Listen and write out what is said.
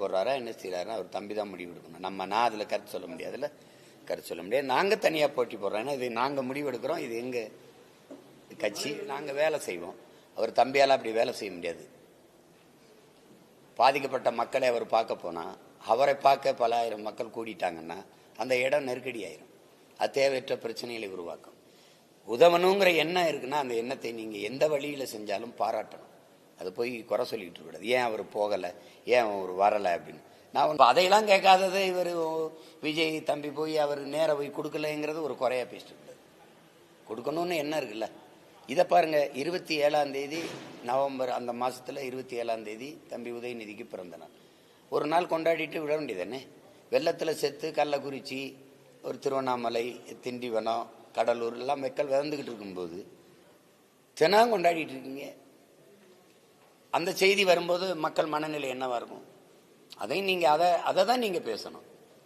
போடுறாரா என்ன செய்கிறாரா அவர் தம்பி தான் முடிவு எடுக்கணும். நம்ம நான் அதில் கருத்து சொல்ல முடியாதுல்ல? கருத்து சொல்ல முடியாது. நாங்கள் தனியாக போட்டி போடுறோம். ஏன்னா இது நாங்கள் முடிவு எடுக்கிறோம். இது எங்கள் கட்சி? நாங்கள் வேலை செய்வோம். அவர் தம்பியால் அப்படி வேலை செய்ய முடியாது. பாதிக்கப்பட்ட மக்களை அவர் பார்க்க போனால் அவரை பார்க்க பல ஆயிரம் மக்கள் கூடிட்டாங்கன்னா அந்த இடம் நெருக்கடி ஆயிரும். அது தேவையற்ற பிரச்சனைகளை உருவாக்கும். உதவணுங்கிற எண்ணம் இருக்குன்னா அந்த எண்ணத்தை நீங்கள் எந்த வழியில் செஞ்சாலும் பாராட்டணும். அது போய் குறை சொல்லிக்கிட்டு கூடாது ஏன் அவர் போகலை? ஏன் அவர் வரலை அப்படின்னு. நான் அதையெல்லாம் கேட்காதது இவர் விஜய் தம்பி போய் அவர் நேர போய் கொடுக்கலைங்கிறது ஒரு குறையா பேசிட்டு இருக்காரு. கொடுக்கணும்னு என்ன இருக்குல்ல? இதை பாருங்க இருபத்தி ஏழாம் தேதி நவம்பர் அந்த மாசத்துல இருபத்தி ஏழாம் தேதி தம்பி உதயநிதிக்கு பிறந்த நாள். ஒரு நாள் கொண்டாடிட்டு விட வேண்டியதானே வெள்ளத்தில் செத்து கள்ளக்குறிச்சி ஒரு திருவண்ணாமலை திண்டிவனம் கடலூர் எல்லாம் மக்கள் விதந்துக்கிட்டு இருக்கும்போது தினம் கொண்டாடிட்டு இருக்கீங்க. அந்த செய்தி வரும்போது மக்கள் மனநிலை என்னவாக இருக்கும்? அதையும் நீங்கள் அதை அதை தான் நீங்கள் பேசணும்.